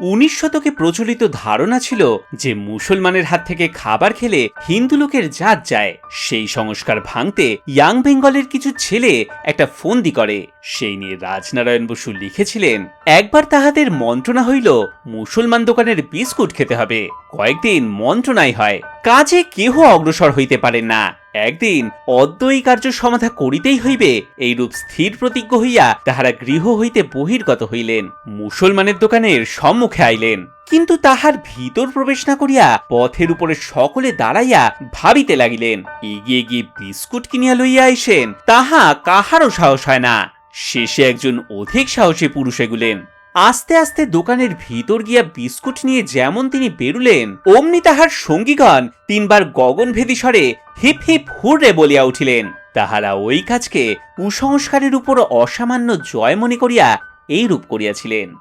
উনিশ শতকে প্রচলিত ধারণা ছিল যে মুসলমানের হাত থেকে খাবার খেলে হিন্দু লোকের জাত যায়। সেই সংস্কার ভাঙতে ইয়াং বেঙ্গলের কিছু ছেলে একটা ফন্দি করে। সেই নিয়ে রাজনারায়ণ বসু লিখেছিলেন, একবার তাহাদের মন্ত্রণা হইল, মুসলমান দোকানের বিস্কুট খেতে হবে। কয়েকদিন মন্ত্রণাই হয়। কাজে কেহ অগ্রসর হইতে পারে না। একদিন অদ্য এই কার্য সমাধা করিতেই হইবে, এইরূপ স্থির প্রতিজ্ঞ হইয়া তাহারা গৃহ হইতে বহির্গত হইলেন, মুসলমানের দোকানের সম্মুখে আইলেন। কিন্তু তাহার ভিতর প্রবেশ না করিয়া পথের উপরে সকলে দাঁড়াইয়া ভাবিতে লাগিলেন, এগিয়ে গিয়ে বিস্কুট কিনিয়া লইয়া আইসেন, তাহা কাহারও সাহস হয় না। শেষে একজন অধিক সাহসী পুরুষ এগুলেন। আস্তে আস্তে দোকানের ভিতর গিয়া বিস্কুট নিয়ে যেমন তিনি বেরুলেন, অমনি তাহার সঙ্গীগণ তিনবার গগনভেদী স্বরে হিপ হিপ হুররে বলিয়া উঠিলেন। তাহারা ওই কাজকে কুসংস্কারের উপর অসামান্য জয় মনে করিয়া এইরূপ করিয়াছিলেন।